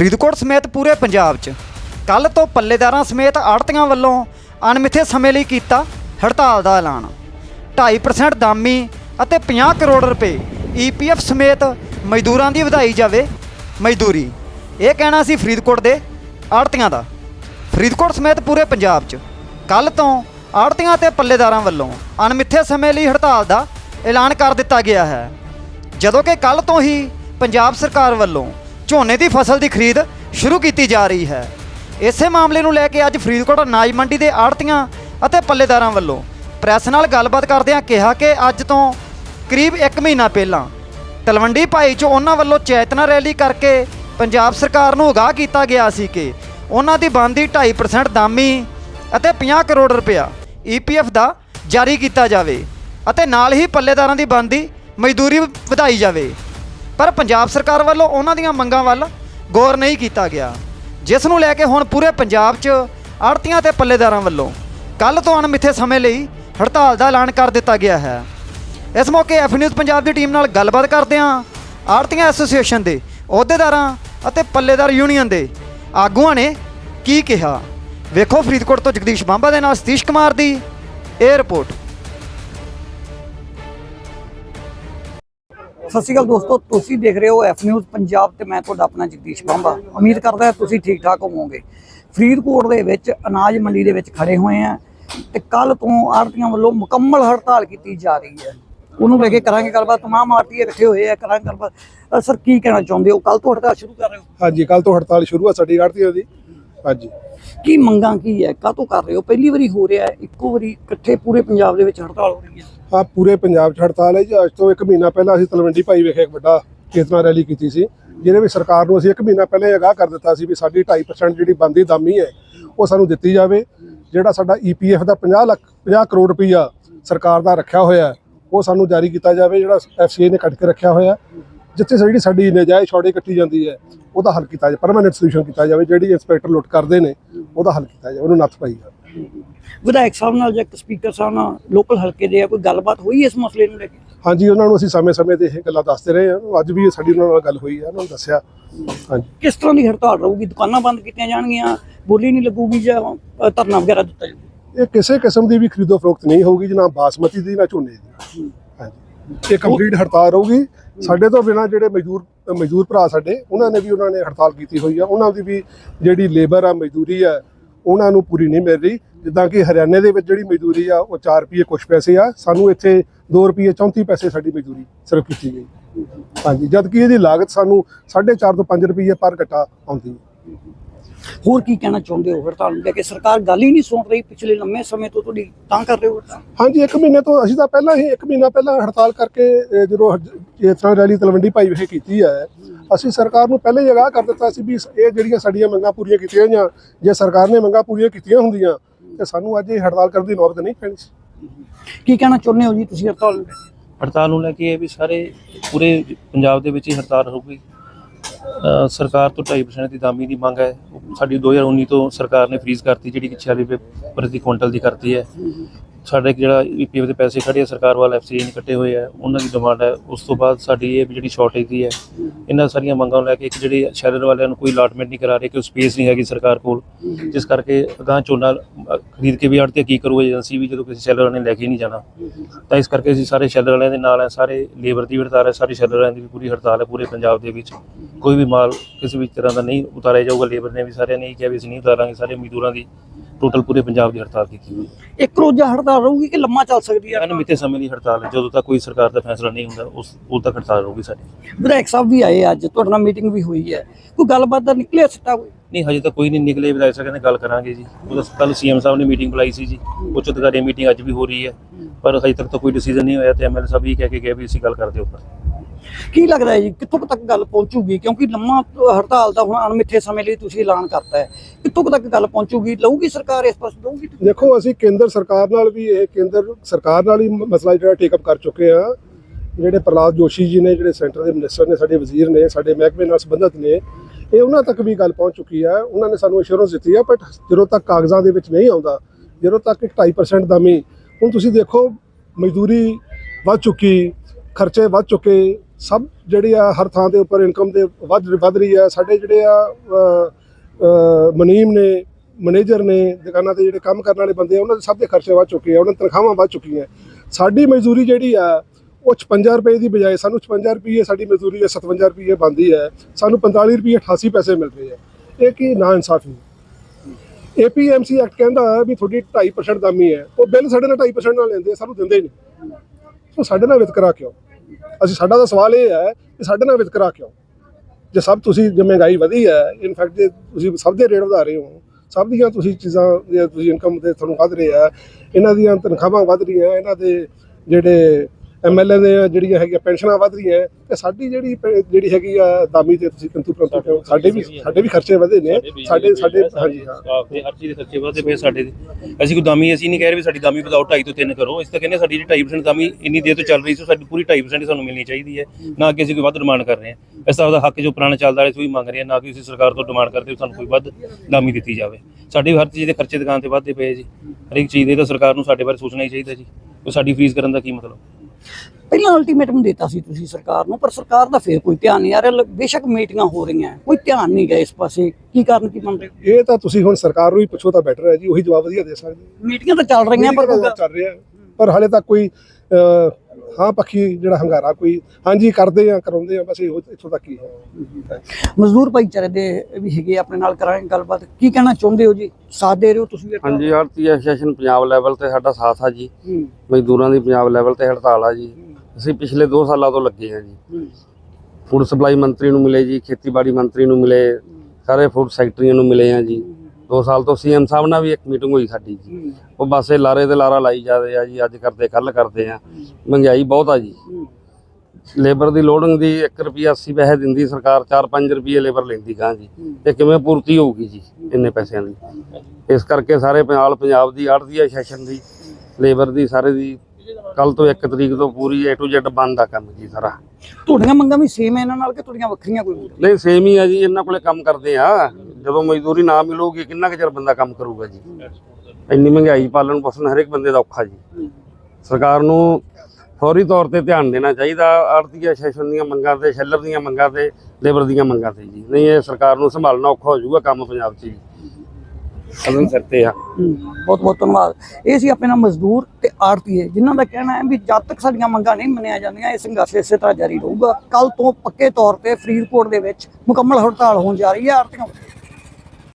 ਫਰੀਦਕੋਟ ਸਮੇਤ ਪੂਰੇ ਪੰਜਾਬ 'ਚ। ਕੱਲ ਤੋਂ ਪੱਲੇਦਾਰਾਂ ਸਮੇਤ ਆੜਤੀਆਂ ਵੱਲੋਂ ਅਣਮਿੱਥੇ ਸਮੇਂ ਲਈ ਕੀਤਾ ਹੜਤਾਲ ਦਾ ਐਲਾਨ। 2.5% ਦਾਮੀ ਅਤੇ 50 ਕਰੋੜ ਰੁਪਏ ਈਪੀਐਫ ਸਮੇਤ ਮਜ਼ਦੂਰਾਂ ਦੀ ਵਧਾਈ ਜਾਵੇ ਮਜ਼ਦੂਰੀ। ਇਹ ਕਹਿਣਾ ਸੀ ਫਰੀਦਕੋਟ ਦੇ ਆੜਤੀਆਂ ਦਾ। ਫਰੀਦਕੋਟ ਸਮੇਤ ਪੂਰੇ ਪੰਜਾਬ 'ਚ। ਕੱਲ ਤੋਂ ਆੜਤੀਆਂ ਤੇ ਪੱਲੇਦਾਰਾਂ ਵੱਲੋਂ ਅਣਮਿੱਥੇ ਸਮੇਂ ਲਈ ਹੜਤਾਲ ਦਾ ਐਲਾਨ ਕਰ ਦਿੱਤਾ ਗਿਆ ਹੈ। ਜਦੋਂ ਕਿ ਕੱਲ ਤੋਂ ਹੀ ਪੰਜਾਬ ਸਰਕਾਰ ਵੱਲੋਂ ਝੋਨੇ ਦੀ ਫਸਲ ਦੀ ਖਰੀਦ ਸ਼ੁਰੂ ਕੀਤੀ ਜਾ ਰਹੀ ਹੈ। ਇਸੇ ਮਾਮਲੇ ਨੂੰ ਲੈ ਕੇ ਅੱਜ ਫਰੀਦਕੋਟ ਅਨਾਜ ਮੰਡੀ ਦੇ ਆੜਤੀਆਂ ਅਤੇ ਪੱਲੇਦਾਰਾਂ ਵੱਲੋਂ ਪ੍ਰੈਸ ਨਾਲ ਗੱਲਬਾਤ ਕਰਦਿਆਂ ਕਿਹਾ ਕਿ ਅੱਜ ਤੋਂ ਕਰੀਬ 1 ਮਹੀਨਾ ਪਹਿਲਾਂ ਤਲਵੰਡੀ ਭਾਈ 'ਚ ਉਹਨਾਂ ਵੱਲੋਂ ਚੇਤਨਾ ਰੈਲੀ ਕਰਕੇ ਪੰਜਾਬ ਸਰਕਾਰ ਨੂੰ ਅਗਾਹ ਕੀਤਾ ਗਿਆ ਸੀ ਕਿ ਉਹਨਾਂ ਦੀ ਬਣਦੀ 2.5% ਦਾਮੀ ਅਤੇ 50 ਕਰੋੜ ਰੁਪਇਆ ਈਪੀਐਫ ਦਾ ਜਾਰੀ ਕੀਤਾ ਜਾਵੇ ਅਤੇ ਨਾਲ ਹੀ ਪੱਲੇਦਾਰਾਂ ਦੀ ਬਣਦੀ ਮਜ਼ਦੂਰੀ ਵਧਾਈ ਜਾਵੇ। ਪਰ ਪੰਜਾਬ ਸਰਕਾਰ ਵੱਲੋਂ ਉਹਨਾਂ ਦੀਆਂ ਮੰਗਾਂ ਵੱਲ ਗੌਰ ਨਹੀਂ ਕੀਤਾ ਗਿਆ, ਜਿਸ ਨੂੰ ਲੈ ਕੇ ਹੁਣ ਪੂਰੇ ਪੰਜਾਬ 'ਚ ਆੜਤੀਆਂ ਤੇ ਪੱਲੇਦਾਰਾਂ ਵੱਲੋਂ ਕੱਲ ਤੋਂ ਅਣਮਿੱਥੇ ਸਮੇਂ ਲਈ ਹੜਤਾਲ ਦਾ ਐਲਾਨ ਕਰ ਦਿੱਤਾ ਗਿਆ ਹੈ। ਇਸ ਮੌਕੇ ਐਫ ਨਿਊਜ਼ ਪੰਜਾਬ ਦੀ ਟੀਮ ਨਾਲ ਗੱਲਬਾਤ ਕਰਦੇ ਹਾਂ ਆੜਤੀਆਂ ਐਸੋਸੀਏਸ਼ਨ ਦੇ ਅਹੁਦੇਦਾਰਾਂ ਅਤੇ ਪੱਲੇਦਾਰ ਯੂਨੀਅਨ ਦੇ ਆਗੂਆਂ ਨੇ ਕੀ ਕਿਹਾ। ਵੇਖੋ ਫਰੀਦਕੋਟ ਤੋਂ ਜਗਦੀਸ਼ ਬਾਂਬਾ ਦੇ ਨਾਲ ਸਤੀਸ਼ ਕੁਮਾਰ ਦੀ ਇਹ ਰਿਪੋਰਟ। ਸਤਿ ਸ਼੍ਰੀ ਅਕਾਲ ਦੋਸਤੋ, ਤੁਸੀਂ ਦੇਖ ਰਹੇ ਹੋ ਐਫ ਨਿਊਜ਼ ਪੰਜਾਬ ਤੇ ਮੈਂ ਤੁਹਾਡਾ ਆਪਣਾ ਜਗਦੀਸ਼ ਬਾਂਬਾ। ਉਮੀਦ ਕਰਦਾ ਤੁਸੀਂ ਠੀਕ ਠਾਕ ਹੋਵੋਗੇ। ਫਰੀਦਕੋਟ ਦੇ ਵਿੱਚ ਅਨਾਜ ਮੰਡੀ ਦੇ ਵਿੱਚ ਖੜੇ ਹੋਏ ਆ ਤੇ ਕੱਲ ਤੋਂ ਆੜਤੀਆਂ ਵੱਲੋਂ ਮੁਕੰਮਲ ਹੜਤਾਲ ਕੀਤੀ ਜਾ ਰਹੀ ਹੈ। ਉਹਨੂੰ ਲੈ ਕੇ ਕਰਾਂਗੇ ਗੱਲਬਾਤ। ਤਮਾਮ ਆੜਤੀ ਇਕੱਠੇ ਹੋਏ ਆ, ਕਰਾਂਗੇ ਗੱਲਬਾਤ। ਸਰ, ਕੀ ਕਹਿਣਾ ਚਾਹੁੰਦੇ ਹੋ? ਕੱਲ ਤੋਂ ਹੜਤਾਲ ਸ਼ੁਰੂ ਕਰ ਰਹੇ ਹੋ? ਹਾਂਜੀ ਕੱਲ ਤੋਂ ਹੜਤਾਲ ਸ਼ੁਰੂ ਆ ਸਾਡੀ ਆੜਤੀਆਂ ਦੀ। ਹਾਂਜੀ। ਕੀ ਮੰਗਾਂ ਕੀ ਹੈ? ਕਾਹਤੋਂ ਕਰ ਰਹੇ ਹੋ? ਪਹਿਲੀ ਵਾਰੀ ਹੋ ਰਿਹਾ ਹੈ, ਇੱਕੋ ਵਾਰੀ ਇਕੱਠੇ ਪੂਰੇ ਪੰਜਾਬ ਦੇ ਵਿੱਚ ਹੜਤਾਲ ਹੋ ਰਹੀ ਹੈ। ਆ ਪੂਰੇ ਪੰਜਾਬ 'ਚ ਹੜਤਾਲ ਹੈ ਜੀ। ਅੱਜ ਤੋਂ 1 ਮਹੀਨਾ ਪਹਿਲਾਂ ਅਸੀਂ ਤਲਵੰਡੀ ਭਾਈ ਵਿਖੇ ਇੱਕ ਵੱਡਾ ਚੇਤਨਾ ਰੈਲੀ ਕੀਤੀ ਸੀ, ਜਿਹਦੇ ਵਿੱਚ ਸਰਕਾਰ ਨੂੰ ਅਸੀਂ 1 ਮਹੀਨਾ ਪਹਿਲਾਂ ਇਹ ਅਗਾਹ ਕਰ ਦਿੱਤਾ ਸੀ ਵੀ ਸਾਡੀ 2.5% ਜਿਹੜੀ ਬੰਦੀ ਦਾਮੀ ਹੈ, ਉਹ ਸਾਨੂੰ ਦਿੱਤੀ ਜਾਵੇ। ਜਿਹੜਾ ਸਾਡਾ ਈਪੀਐਫ ਦਾ 50 ਲੱਖ 50 ਕਰੋੜ ਰੁਪਈਆ ਸਰਕਾਰ ਦਾ ਰੱਖਿਆ ਹੋਇਆ ਉਹ ਸਾਨੂੰ ਜਾਰੀ ਕੀਤਾ ਜਾਵੇ। ਜਿਹੜਾ ਐਫਸੀਏ ਨੇ ਕੱਟ ਕੇ ਰੱਖਿਆ ਹੋਇਆ ਜਿੱਥੇ ਜਿਹੜੀ ਸਾਡੀ ਨਜਾਇਜ਼ ਛੋੜੇ ਕੱਟੀ ਜਾਂਦੀ ਹੈ ਉਹਦਾ ਹੱਲ ਕੀਤਾ ਜਾਵੇ ਪਰਮਾਨੈਂਟ ਸੋਲੂਸ਼ਨ ਕੀਤਾ ਜਾਵੇ ਜਿਹੜੀ ਇੰਸਪੈਕਟਰ ਲੁੱਟ ਕਰਦੇ ਨੇ ਉਹਦਾ ਹੱਲ ਕੀਤਾ ਜਾਵੇ ਉਹਨੂੰ ਨੱਥ ਪਾਈ ਜਾਵੇ। ਵਿਧਾਇਕ ਸਾਹਿਬ ਨਾਲ ਜਾਂ ਸਪੀਕਰ ਸਾਹਿਬ ਨਾਲ ਲੋਕਲ ਹਲਕੇ ਦੇ ਕੋਈ ਗੱਲਬਾਤ ਹੋਈ ਇਸ ਮਸਲੇ ਨੂੰ ਲੈ ਕੇ? ਹਾਂਜੀ ਉਹਨਾਂ ਨੂੰ ਅਸੀਂ ਸਮੇਂ-ਸਮੇਂ ਤੇ ਇਹ ਗੱਲਾਂ ਦੱਸਦੇ ਰਹੇ ਹਾਂ। ਅੱਜ ਵੀ ਸਾਡੀ ਉਹਨਾਂ ਨਾਲ ਗੱਲ ਹੋਈ ਹੈ ਉਹਨਾਂ ਨੂੰ ਦੱਸਿਆ। ਹਾਂਜੀ। ਕਿਸ ਤਰ੍ਹਾਂ ਦੀ ਹੜਤਾਲ ਰਹੂਗੀ? ਦੁਕਾਨਾਂ ਬੰਦ ਕੀਤੀਆਂ ਜਾਣਗੀਆਂ ਬੋਲੀ ਨਹੀਂ ਲੱਗੂਗੀ ਜਾਂ ਧਰਨਾ ਵਗੈਰਾ ਦਿੱਤਾ ਜਾਊਗਾ? ਇਹ ਕਿਸੇ ਕਿਸਮ ਦੀ ਵੀ ਖਰੀਦੋ ਫਰੋਖਤ ਨਹੀਂ ਹੋਊਗੀ ਜੀ ਨਾ ਬਾਸਮਤੀ ਦੀ ਨਾ ਝੋਨੇ ਦੀ। ਹਾਂਜੀ। ਇਹ ਕੰਪਲੀਟ ਹੜਤਾਲ ਰਹੂਗੀ। ਸਾਡੇ ਤੋਂ ਬਿਨਾ ਜਿਹੜੇ ਮਜ਼ਦੂਰ ਮਜ਼ਦੂਰ ਭਰਾ ਸਾਡੇ, ਉਹਨਾਂ ਨੇ ਵੀ ਉਹਨਾਂ ਨੇ ਹੜਤਾਲ ਕੀਤੀ ਹੋਈ ਆ। ਉਹਨਾਂ ਦੀ ਵੀ ਜਿਹੜੀ ਲੇਬਰ ਆ, ਮਜ਼ਦੂਰੀ ਆ, ਉਹਨਾਂ ਨੂੰ ਪੂਰੀ ਨਹੀਂ ਮਿਲ ਰਹੀ। ਜਿੱਦਾਂ ਕਿ ਹਰਿਆਣੇ ਦੇ ਵਿੱਚ ਜਿਹੜੀ ਮਜ਼ਦੂਰੀ ਆ, ਉਹ 4 ਰੁਪਏ ਕੁਝ ਪੈਸੇ ਆ। ਸਾਨੂੰ ਇੱਥੇ 2 ਰੁਪਏ 34 ਪੈਸੇ ਸਾਡੀ ਮਜ਼ਦੂਰੀ ਸਿਰਫ ਕੀਤੀ ਗਈ। ਹਾਂਜੀ, ਜਦਕਿ ਇਹਦੀ ਲਾਗਤ ਸਾਨੂੰ 4.5 ਤੋਂ 5 ਰੁਪਏ ਪਰ ਘਟਾ ਆਉਂਦੀ ਹੈ। ਹੋਰ ਕੀ ਕਹਿਣਾ ਚਾਹੁੰਦੇ ਹੋ? ਹੜਤਾਲ ਨੂੰ ਲੈ ਕੇ ਸਰਕਾਰ ਗੱਲ ਹੀ ਨਹੀਂ ਸੁਣ ਰਹੀ ਪਿਛਲੇ ਲੰਮੇ ਸਮੇਂ ਤੋਂ ਤੁਹਾਡੀ ਤਾਂ ਕਰ ਰਹੇ ਹੋ ਹੜਤਾਲ ਹਾਂਜੀ ਇੱਕ ਮਹੀਨੇ ਤੋਂ ਅਸੀਂ ਤਾਂ ਪਹਿਲਾਂ ਹੀ ਇੱਕ ਮਹੀਨਾ ਪਹਿਲਾਂ ਹੜਤਾਲ ਕਰਕੇ ਜਦੋਂ ਤਰ੍ਹਾਂ ਰੈਲੀ ਤਲਵੰਡੀ ਭਾਈ ਵਿਖੇ ਕੀਤੀ ਹੈ ਅਸੀਂ ਸਰਕਾਰ ਨੂੰ ਪਹਿਲਾਂ ਹੀ ਅਗਾਹ ਕਰ ਦਿੱਤਾ ਸੀ ਵੀ ਇਹ ਜਿਹੜੀਆਂ ਸਾਡੀਆਂ ਮੰਗਾਂ ਪੂਰੀਆਂ ਕੀਤੀਆਂ ਜਾਂ ਜੇ ਸਰਕਾਰ ਨੇ ਮੰਗਾਂ ਪੂਰੀਆਂ ਕੀਤੀਆਂ ਹੁੰਦੀਆਂ ਤੇ ਸਾਨੂੰ ਅੱਜ ਇਹ ਹੜਤਾਲ ਕਰਨ ਦੀ ਨੌਬਤ ਨਹੀਂ ਪੈਣੀ ਸੀ। ਕੀ ਕਹਿਣਾ ਚਾਹੁੰਦੇ ਹੋ ਜੀ ਤੁਸੀਂ ਹੜਤਾਲ ਨੂੰ ਲੈ ਕੇ? ਹੜਤਾਲ ਨੂੰ ਲੈ ਕੇ ਇਹ ਵੀ ਸਾਰੇ ਪੂਰੇ ਪੰਜਾਬ ਦੇ ਵਿੱਚ ਹੀ ਹੜਤਾਲ ਹੋਊਗੀ ਸਰਕਾਰ ਤੋਂ 2.5% ਦੀ ਦਾਮੀ ਦੀ ਮੰਗ ਹੈ। ਉਹ ਸਾਡੀ 2019 ਤੋਂ ਸਰਕਾਰ ਨੇ ਫ੍ਰੀਜ਼ ਕਰਤੀ, ਜਿਹੜੀ ਕਿ 46 ਰੁਪਏ ਪ੍ਰਤੀ ਕੁਇੰਟਲ ਦੀ ਕਰਤੀ ਹੈ। ਸਾਡੇ ਜਿਹੜਾ ਈਪੀਐਫ ਦੇ ਪੈਸੇ ਖੜੇ ਆ, ਸਰਕਾਰ ਵੱਲ ਐਫਸੀਏ ਨੇ ਕੱਟੇ ਹੋਏ ਆ, ਉਹਨਾਂ ਦੀ ਡਿਮਾਂਡ ਹੈ। ਉਸ ਤੋਂ ਬਾਅਦ ਸਾਡੀ ਇਹ ਵੀ ਜਿਹੜੀ ਸ਼ਾਰਟੇਜ ਦੀ ਹੈ, ਇਹਨਾਂ ਸਾਰੀਆਂ ਮੰਗਾਂ ਨੂੰ ਲੈ ਕੇ ਇੱਕ ਜਿਹੜੇ ਸ਼ਹਿਰ ਵਾਲਿਆਂ ਨੂੰ ਕੋਈ ਅਲਾਟਮੈਂਟ ਨਹੀਂ ਕਰਾ ਰਹੇ ਕਿ ਸਪੇਸ ਨਹੀਂ ਹੈਗੀ ਸਰਕਾਰ ਕੋਲ। ਜਿਸ ਕਰਕੇ ਅਗਾਂਹ ਝੋਨਾ ਖਰੀਦ ਕੇ ਵੀ ਆੜਤੇ ਕੀ ਕਰੂ ਏਜੰਸੀ ਵੀ ਜਦੋਂ ਕਿਸੇ ਸ਼ੈਲਰ ਨੇ ਲੈ ਕੇ ਨਹੀਂ ਜਾਣਾ। ਤਾਂ ਇਸ ਕਰਕੇ ਅਸੀਂ ਸਾਰੇ ਸ਼ੈਲਰ ਵਾਲਿਆਂ ਦੇ ਨਾਲ ਹੈ ਸਾਰੇ ਲੇਬਰ ਦੀ ਵੀ ਹੜਤਾਲ ਹੈ, ਸਾਰੇ ਸ਼ੈਲਰ ਵਾਲਿਆਂ ਦੀ ਵੀ ਪੂਰੀ ਹੜਤਾਲ ਹੈ ਪੂਰੇ ਪੰਜਾਬ ਦੇ ਵਿੱਚ। ਕੋਈ ਵੀ ਮਾਲ ਕਿਸੇ ਵੀ ਤਰ੍ਹਾਂ ਦਾ ਨਹੀਂ ਉਤਾਰਿਆ ਜਾਊਗਾ ਲੇਬਰ ਨੇ ਵੀ ਸਾਰਿਆਂ ਨੇ ਇਹ ਕਿਹਾ ਵੀ ਅਸੀਂ ਨਹੀਂ ਉਤਾਰਾਂਗੇ, ਸਾਰੇ ਮਜ਼ਦੂਰਾਂ ਦੀ ਟੋਟਲ ਪੂਰੇ ਪੰਜਾਬ ਦੀ ਹੜਤਾਲ ਕੀਤੀ ਹੋਈ ਹੈ। ਇੱਕ ਰੋਜ਼ਾ ਹੜਤਾਲ ਰਹੂਗੀ ਕਿ ਲੰਮਾ ਚੱਲ ਸਕਦੀ ਹੈ ਅਨਮਿੱਥੇ ਸਮੇਂ ਦੀ ਹੜਤਾਲ ਹੈ। ਜਦੋਂ ਤੱਕ ਕੋਈ ਸਰਕਾਰ ਦਾ ਫੈਸਲਾ ਨਹੀਂ ਹੁੰਦਾ ਉਸ ਉਦੋਂ ਤੱਕ ਹੜਤਾਲ ਰਹੂਗੀ ਸਾਡੀ। ਵਿਧਾਇਕ ਸਾਹਿਬ ਵੀ ਆਏ ਅੱਜ ਤੁਹਾਡੇ ਨਾਲ ਮੀਟਿੰਗ ਵੀ ਹੋਈ ਹੈ। ਕੋਈ ਗੱਲਬਾਤ ਦਾ ਨਿਕਲਿਆ ਸਿੱਟਾ ਕੋਈ? ਨਹੀਂ ਹਜੇ ਤੱਕ ਕੋਈ ਨਹੀਂ ਨਿਕਲੇ। ਵਿਧਾਇਕ ਸਾਹਿਬ ਕਹਿੰਦੇ ਗੱਲ ਕਰਾਂਗੇ ਜੀ। ਉਹਦਾ ਕੱਲ ਸੀਐਮ ਸਾਹਿਬ ਨੇ ਮੀਟਿੰਗ ਬੁਲਾਈ ਸੀ ਜੀ। ਉੱਚ ਅਧਿਕਾਰੀ ਮੀਟਿੰਗ ਅੱਜ ਵੀ ਹੋ ਰਹੀ ਹੈ। ਪਰ ਹਜੇ ਤੱਕ ਤਾਂ ਕੋਈ ਡਿਸੀਜਨ ਨਹੀਂ ਹੋਇਆ ਤੇ ਐਮਐਲ ਸਾਹਿਬ ਇਹ ਕਹਿ ਕੇ ਗਏ ਵੀ ਅਸੀਂ ਗੱਲ ਕਰਦੇ ਉੱਪਰ। ਕੀ ਲੱਗਦਾ ਹੈ ਜੀ? ਕਿੱਥੋਂ ਤੱਕ ਗੱਲ ਪਹੁੰਚੂਗੀ? ਕਿਉਂਕਿ ਲੰਮਾ ਹੜਤਾਲ ਦਾ ਹੁਣ ਅਣਮਿੱਥੇ ਸਮੇਂ ਲਈ ਤੁਸੀਂ ਐਲਾਨ ਕਰਤਾ ਹੈ। ਕਿੱਥੋਂ ਤੱਕ ਗੱਲ ਪਹੁੰਚੂਗੀ? ਲਊਗੀ ਸਰਕਾਰ ਇਸ ਪਾਸੇ ਲਊਗੀ ਦੇਖੋ, ਅਸੀਂ ਕੇਂਦਰ ਸਰਕਾਰ ਨਾਲ ਵੀ ਇਹ ਕੇਂਦਰ ਸਰਕਾਰ ਨਾਲ ਹੀ ਮਸਲਾ ਜਿਹੜਾ ਟੇਕ ਅਪ ਕਰ ਚੁੱਕੇ ਆ ਜਿਹੜੇ ਪ੍ਰਲਾਦ ਜੋਸ਼ੀ ਜੀ ਨੇ, ਜਿਹੜੇ ਸੈਂਟਰ ਦੇ ਮਿਨਿਸਟਰ ਨੇ, ਸਾਡੇ ਵਜ਼ੀਰ ਨੇ, ਸਾਡੇ ਮਹਿਕਮੇ ਨਾਲ ਸੰਬੰਧਿਤ ਨੇ, ਇਹ ਉਹਨਾਂ ਤੱਕ ਵੀ ਗੱਲ ਪਹੁੰਚ ਚੁੱਕੀ ਆ ਉਹਨਾਂ ਨੇ ਸਾਨੂੰ ਅਸ਼ੋਰੈਂਸ ਦਿੱਤੀ ਆ ਬਟ ਜਦੋਂ ਤੱਕ ਕਾਗਜ਼ਾਂ ਦੇ ਵਿੱਚ ਨਹੀਂ ਆਉਂਦਾ, ਜਦੋਂ ਤੱਕ ਇੱਕ 2.5% ਦਾਮੀ ਹੁਣ ਤੁਸੀਂ ਦੇਖੋ, ਮਜ਼ਦੂਰੀ ਵੱਧ ਚੁੱਕੀ, ਖਰਚੇ ਵੱਧ ਚੁੱਕੇ ਸਭ ਜਿਹੜੇ ਆ ਹਰ ਥਾਂ ਦੇ ਉੱਪਰ ਇਨਕਮ 'ਤੇ ਵੱਧ ਵੱਧ ਰਹੀ ਆ। ਸਾਡੇ ਜਿਹੜੇ ਆ ਅ, ਮਨੀਮ ਨੇ ਮੈਨੇਜਰ ਨੇ ਦੁਕਾਨਾਂ ਤੇ ਜਿਹੜੇ ਕੰਮ ਕਰਨ ਵਾਲੇ ਬੰਦੇ ਆ ਉਹਨਾਂ ਦੇ ਸਭ ਦੇ ਖਰਚੇ ਵੱਧ ਚੁੱਕੇ ਆ ਉਹਨਾਂ ਦੀ ਤਨਖਾਹਾਂ ਵੱਧ ਚੁੱਕੀਆਂ ਸਾਡੀ ਮਜ਼ਦੂਰੀ ਜਿਹੜੀ ਆ ਉਹ 56 ਰੁਪਏ ਦੀ ਬਜਾਏ ਸਾਨੂੰ 56 ਰੁਪਏ ਸਾਡੀ ਮਜ਼ਦੂਰੀ ਹੈ 57 ਰੁਪਏ ਬਣਦੀ ਹੈ ਸਾਨੂੰ 45 ਰੁਪਏ 88 ਪੈਸੇ ਮਿਲ ਰਹੇ ਆ। ਇਹ ਕੀ ਨਾ ਇਨਸਾਫੀ ਏਪੀਐਮਸੀ ਐਕਟ ਕਹਿੰਦਾ ਵੀ ਤੁਹਾਡੀ 2.5% ਦਾਮੀ ਹੈ ਉਹ ਬਿੱਲ ਸਾਡੇ ਨਾਲ 2.5% ਨਾਲ ਲੈਂਦੇ ਆ, ਸਾਨੂੰ ਦਿੰਦੇ ਹੀ ਨਹੀਂ। ਸੋ ਸਾਡੇ ਨਾਲ ਵਿਤਕਰਾ ਕਿਉਂ? ਅਸੀਂ ਸਾਡਾ ਤਾਂ ਸਵਾਲ ਇਹ ਹੈ ਕਿ ਸਾਡੇ ਨਾਲ ਵਿਤਕਰਾ ਕਿਉਂ? ਜੇ ਸਭ ਤੁਸੀਂ ਜੇ ਮਹਿੰਗਾਈ ਵਧੀ ਹੈ ਇਨਫੈਕਟ ਜੇ ਤੁਸੀਂ ਸਭ ਦੇ ਰੇਟ ਵਧਾ ਰਹੇ ਹੋ, ਸਭ ਦੀਆਂ ਤੁਸੀਂ ਚੀਜ਼ਾਂ, ਜੇ ਤੁਸੀਂ ਇਨਕਮ ਤੇ ਤੁਹਾਨੂੰ ਵੱਧ ਰਹੇ ਹੈ, ਇਹਨਾਂ ਦੀਆਂ ਤਨਖਾਹਾਂ ਵੱਧ ਰਹੀਆਂ, ਇਹਨਾਂ ਦੇ ਜਿਹੜੇ ਐਮਐਲਏ ਦੇ ਜਿਹੜੀਆਂ ਹੈਗੀਆਂ ਪੈਨਸ਼ਨਾਂ ਵੱਧ ਰਹੀਆਂ ਤੇ ਸਾਡੀ ਜਿਹੜੀ ਪ- ਜਿਹੜੀ ਹੈਗੀ ਆ ਦਾਮੀ ਤੇ ਤੁਸੀਂ ਕੰਤੂ ਪ੍ਰੰਤੂ ਸਾਡੇ ਵੀ ਸਾਡੇ ਵੀ ਖਰਚੇ ਵਧੇ ਨੇ ਸਾਡੇ ਸਾਡੇ ਹਾਂਜੀ ਹਾਂ। ਸਟਾਫ ਦੇ ਹਰ ਚੀਜ਼ ਦੇ ਖਰਚੇ ਵਧਦੇ ਪਏ ਸਾਡੇ ਦੇ। ਅਸੀਂ ਕੋਈ ਦਾਮੀ ਅਸੀਂ ਨਹੀਂ ਕਹਿ ਰਹੇ ਵੀ ਸਾਡੀ ਦਾਮੀ ਵਧਾਓ 2.5 ਤੋਂ 3 ਕਰੋ ਅਸੀਂ ਤਾਂ ਕਹਿੰਦੇ ਸਾਡੀ ਜਿਹੜੀ 2.5% ਦਾਮੀ ਇੰਨੀ ਦੇਰ ਤੋਂ ਚੱਲ ਰਹੀ ਸੀ ਸਾਡੀ ਪੂਰੀ 2.5% ਸਾਨੂੰ ਮਿਲਣੀ ਚਾਹੀਦੀ ਹੈ ਨਾ ਕਿ ਅਸੀਂ ਕੋਈ ਵੱਧ ਡਿਮਾਂਡ ਕਰ ਰਹੇ ਹਾਂ। ਇਸ ਤਰ੍ਹਾਂ ਦਾ ਹੱਕ ਜੋ ਪੁਰਾਣਾ ਚੱਲਦਾ ਰਿਹਾ ਸੀ ਉਹੀ ਮੰਗ ਰਹੇ ਹਾਂ ਨਾ ਕਿ ਅਸੀਂ ਸਰਕਾਰ ਤੋਂ ਡਿਮਾਂਡ ਕਰਦੇ ਵੀ ਸਾਨੂੰ ਕੋਈ ਵੱਧ ਦਾਮੀ ਦਿੱਤੀ ਜਾਵੇ। ਸਾਡੇ ਵੀ ਹਰ ਚੀਜ਼ ਦੇ ਖਰਚੇ ਦੁਕਾਨ ਤੇ ਵੱਧਦੇ ਪਏ ਜੀ। ਹਰੇਕ ਚੀਜ਼ ਦੇ ਤਾਂ ਸਰਕਾਰ ਨੂੰ ਸਾਡੇ ਬਾਰੇ ਸੋਚਣਾ ਹੀ ਚਾਹੀਦਾ ਜੀ। ਉਹ ਸਾਡੀ ਫੀਸ ਕਰਨ ਦਾ ਕੀ ਮਤਲਬ? ਪਹਿਲਾਂ ਅਲਟੀਮੇਟਮ ਦਿੱਤਾ ਸੀ ਤੁਸੀਂ ਸਰਕਾਰ ਨੂੰ ਪਰ ਸਰਕਾਰ ਦਾ ਫੇਰ ਕੋਈ ਧਿਆਨ ਨਹੀਂ ਆ ਰਿਹਾ। ਬੇਸ਼ੱਕ ਮੀਟਿੰਗਾਂ ਹੋ ਰਹੀਆਂ ਕੋਈ ਧਿਆਨ ਨਹੀਂ ਗਿਆ ਇਸ ਪਾਸੇ। ਕੀ ਕਾਰਨ ਕੀ ਮੰਨ ਰਹੇ ਹੋ? ਇਹ ਤਾਂ ਤੁਸੀਂ ਹੁਣ ਸਰਕਾਰ ਨੂੰ ਹੀ ਪੁੱਛੋ ਤਾਂ ਬੈਟਰ ਹੈ ਜੀ ਉਹੀ ਜਵਾਬ ਵਧੀਆ ਦੇ ਸਕਦੇ ਮੀਟਿੰਗਾਂ ਤਾਂ ਚੱਲ ਰਹੀਆਂ ਪਰ ਕੋਈ ਪਰ ਚੱਲ ਰਿਹਾ। ਪਰ ਹਾਲੇ ਤੱਕ ਕੋਈ ਹਾਂ ਪੱਖੀ ਜਿਹੜਾ ਹੰਗਾਰਾ ਕੋਈ ਹਾਂਜੀ ਕਰਦੇ ਆ ਕਰਾਉਂਦੇ ਆ ਬਸ ਇਹੋ ਇੱਥੋਂ ਤੱਕ ਹੀ ਹੈ। ਮਜ਼ਦੂਰ ਭਾਈਚਾਰੇ ਦੇ ਵੀ ਹੈਗੇ ਆਪਣੇ ਨਾਲ ਕਰਾਂਗੇ ਗੱਲਬਾਤ। ਕੀ ਕਹਿਣਾ ਚਾਹੁੰਦੇ ਹੋ ਜੀ? ਸਾਥ ਦੇ ਰਹੇ ਹੋ ਤੁਸੀਂ? ਹਾਂਜੀ ਆਰਤੀ ਐਸੋਸੀਏਸ਼ਨ ਪੰਜਾਬ ਲੈਵਲ ਤੇ ਸਾਡਾ ਸਾਥ ਆ ਜੀ। ਮਜ਼ਦੂਰਾਂ ਦੀ ਪੰਜਾਬ ਲੈਵਲ ਤੇ ਹੜਤਾਲ ਆ ਜੀ। ਅਸੀਂ ਪਿਛਲੇ 2 ਸਾਲਾਂ ਤੋਂ ਲੱਗੇ ਆ ਜੀ। ਫੂਡ ਸਪਲਾਈ ਮੰਤਰੀ ਨੂੰ ਮਿਲੇ ਜੀ ਖੇਤੀਬਾੜੀ ਮੰਤਰੀ ਨੂੰ ਮਿਲੇ ਸਾਰੇ ਫੂਡ ਸੈਕਟਰੀਆਂ ਨੂੰ ਮਿਲੇ ਆ ਜੀ। 2 ਸਾਲ ਤੋਂ ਸੀਐਮ ਸਾਹਿਬ ਨਾਲ ਵੀ ਇੱਕ ਮੀਟਿੰਗ ਹੋਈ ਸਾਡੀ ਜੀ। ਉਹ ਬਸ ਇਹ ਲਾਰੇ ਤੇ ਲਾਰਾ ਲਾਈ ਜਾਂਦੇ ਆ ਜੀ ਅੱਜ ਕਰਦੇ ਕੱਲ ਕਰਦੇ ਆ। ਮਹਿੰਗਾਈ ਬਹੁਤ ਆ ਜੀ। ਲੇਬਰ ਦੀ ਲੋਡਿੰਗ ਦੀ 1 ਰੁਪਿਆ 80 ਪੈਸੇ ਦਿੰਦੀ ਸਰਕਾਰ 4-5 ਰੁਪਏ ਲੇਬਰ ਲੈਂਦੀ ਗਾਂ ਜੀ। ਤੇ ਕਿਵੇਂ ਪੂਰਤੀ ਹੋਊਗੀ ਜੀ ਇੰਨੇ ਪੈਸਿਆਂ ਦੀ? ਇਸ ਕਰਕੇ ਸਾਰੇ ਪੰਜਾਬ ਪੰਜਾਬ ਦੀ ਆੜ੍ਹਤੀ ਸੈਸ਼ਨ ਦੀ ਲੇਬਰ ਦੀ ਸਾਰੇ ਦੀ ਕੱਲ ਤੋਂ 1 ਤਰੀਕ ਤੋਂ ਪੂਰੀ A to Z ਬੰਦ ਆ ਕੰਮ ਜੀ ਸਾਰਾ। ਤੁਹਾਡੀਆਂ ਮੰਗਾਂ ਵੀ ਸੇਮ ਇਹਨਾਂ ਨਾਲ ਕਿ ਤੁਹਾਡੀਆਂ ਵੱਖਰੀਆਂ ਕੋਈ? ਨਹੀਂ ਸੇਮ ਹੀ ਆ ਜੀ ਇਹਨਾਂ ਕੋਲੇ ਕੰਮ ਕਰਦੇ ਆ। ਜਦੋਂ ਮਜ਼ਦੂਰੀ ਨਾ ਮਿਲੂਗੀ, ਕਿੰਨਾ ਕੁ ਚਿਰ ਬੰਦਾ ਕੰਮ ਕਰੂਗਾ ਜੀ? ਇੰਨੀ ਮਹਿੰਗਾਈ ਪਾਲਣ ਪੋਸ਼ਣ ਹਰੇਕ ਬੰਦੇ ਦਾ ਔਖਾ ਜੀ। ਸਰਕਾਰ ਨੂੰ ਫੌਰੀ ਤੌਰ ਤੇ ਧਿਆਨ ਦੇਣਾ ਚਾਹੀਦਾ ਆੜਤੀਆ ਸੈਸ਼ਨ ਦੀਆਂ ਮੰਗਾਂ ਤੇ, ਸ਼ੈਲਰ ਦੀਆਂ ਮੰਗਾਂ ਤੇ, ਲੇਬਰ ਦੀਆਂ ਮੰਗਾਂ ਤੇ ਜੀ। ਨਹੀਂ, ਇਹ ਸਰਕਾਰ ਨੂੰ ਸੰਭਾਲਣਾ ਔਖਾ ਹੋ ਜਾਊਗਾ ਕੰਮ ਪੰਜਾਬ 'ਚ ਜੀ। ਅਦਨ ਸਿਰ ਆ। ਬਹੁਤ ਬਹੁਤ ਧੰਨਵਾਦ। ਇਹ ਸੀ ਆਪਣੇ ਨਾਲ ਮਜ਼ਦੂਰ ਤੇ ਆੜਤੀਏ ਜਿਨ੍ਹਾਂ ਦਾ ਕਹਿਣਾ ਹੈ ਵੀ ਜਦ ਤੱਕ ਸਾਡੀਆਂ ਮੰਗਾਂ ਨਹੀਂ ਮੰਨਿਆ ਜਾਂਦੀਆਂ, ਇਹ ਸੰਘਰਸ਼ ਇਸੇ ਤਰ੍ਹਾਂ ਜਾਰੀ ਰਹੂਗਾ। ਕੱਲ ਤੋਂ ਪੱਕੇ ਤੌਰ ਤੇ ਫਰੀਦਕੋਟ ਦੇ ਵਿੱਚ ਮੁਕੰਮਲ ਹੜਤਾਲ ਹੋਣ ਜਾ ਰਹੀ ਹੈ ਆੜਤੀਆਂ